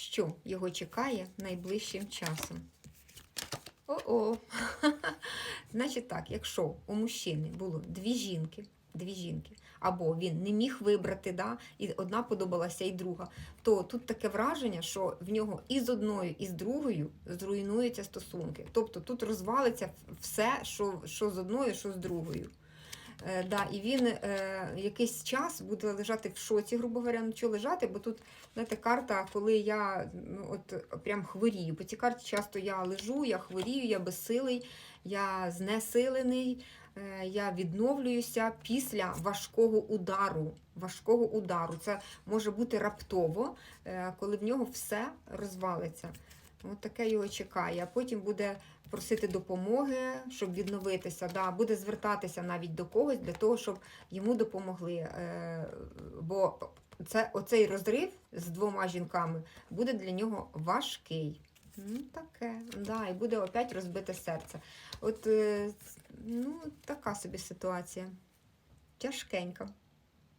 що його чекає найближчим часом. О-о. Значить так, якщо у мужчини було дві жінки, дві жінки, або він не міг вибрати, да, і одна подобалася, і друга, то тут таке враження, що в нього і з одною, і з другою зруйнуються стосунки. Тобто тут розвалиться все, що, що з одною, що з другою. Е, да, і він е, якийсь час буде лежати в шоці, грубо говоря, ну чого лежати, бо тут знаєте, карта, коли я ну, от прям хворію. По цій карті часто я лежу, я хворію, я безсилий, я знесилений, е, я відновлююся після важкого удару. Важкого удару. Це може бути раптово, е, коли в нього все розвалиться. От таке його чекає. А потім буде просити допомоги, щоб відновитися. Да, буде звертатися навіть до когось для того, щоб йому допомогли. Е, бо це, оцей розрив з двома жінками буде для нього важкий. Ну, таке, да, і буде опять розбите серце. От, е, ну, така собі ситуація. Тяжкенька.